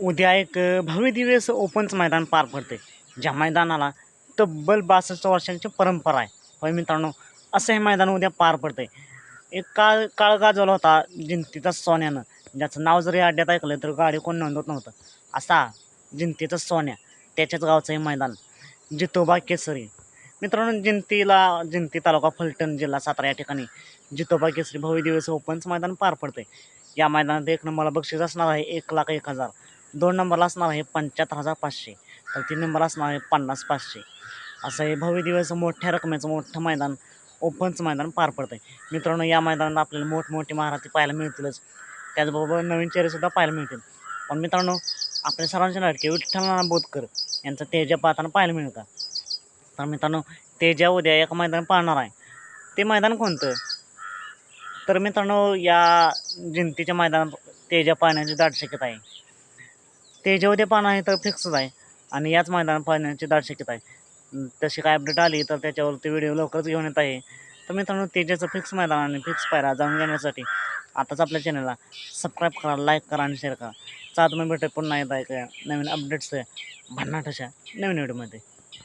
उद्या एक अ, भव्य दिवस ओपनचं मैदान पार पडते ज्या मैदानाला तब्बल बासष्ट वर्षांची परंपरा आहे. होय मित्रांनो असं हे मैदान उद्या पार पडते एक काळ काळ गाजवला होता जिंतीचा सोन्यानं. ज्याचं नाव जरी अड्ड्यात ऐकलं तर गाडी कोण नोंदवत नव्हतं. असा जिंतीचा सोन्या त्याच्याच गावचं हे मैदान. जितोबा केसरी. मित्रांनो जिंतीला जिंती तालुका फलटण जिल्हा सातारा या ठिकाणी जितोबा केसरी भव्य दिवस ओपनचं मैदान पार पडते या मैदानात एक नंबरला बक्षीस असणार आहे एक लाख एक हजार. दोन नंबरला असणार आहे पंच्याहत्तर हजार पाचशे तर तीन नंबर असणार आहे पन्नास पाचशे असं हे भव्य दिवस मोठ्या रकमेचं मोठं मैदान ओपनचं मैदान पार पडतं आहे मित्रांनो या मैदानात आपल्याला मोठमोठी महाराती पाहायला मिळतीलच. त्याचबरोबर नवीन चेहरेसुद्धा पाहायला मिळतील. पण मित्रांनो आपल्या सर्वांचे लाडके विठ्ठल बोधकर यांचं तेजा पाहताना पाहायला मिळतं. तर मित्रांनो तेजा उद्या एका मैदान पाहणार आहे. ते मैदान कोणतं? तर मित्रांनो या जिंतीच्या मैदानात तेजा पाहण्याची दाट शक्यता आहे. तेजा उद्या आहे तर फिक्सच आहे. आणि याच मैदानात पाहण्याची दाट शक्यता आहे. तशी काय अपडेट आली तर त्याच्यावरती व्हिडिओ लवकरच घेऊन येत आहे. तर मित्रांनो तेजाचं फिक्स मैदान आणि फिक्स पायरा जाणून घेण्यासाठी आताच आपल्या चॅनलला सबस्क्राईब करा लाईक करा आणि शेअर करा. चाल तुम्ही भेटत पुन्हा येत आहे का नवीन अपडेट्स भन्नाट अशा नवीन व्हिडिओमध्ये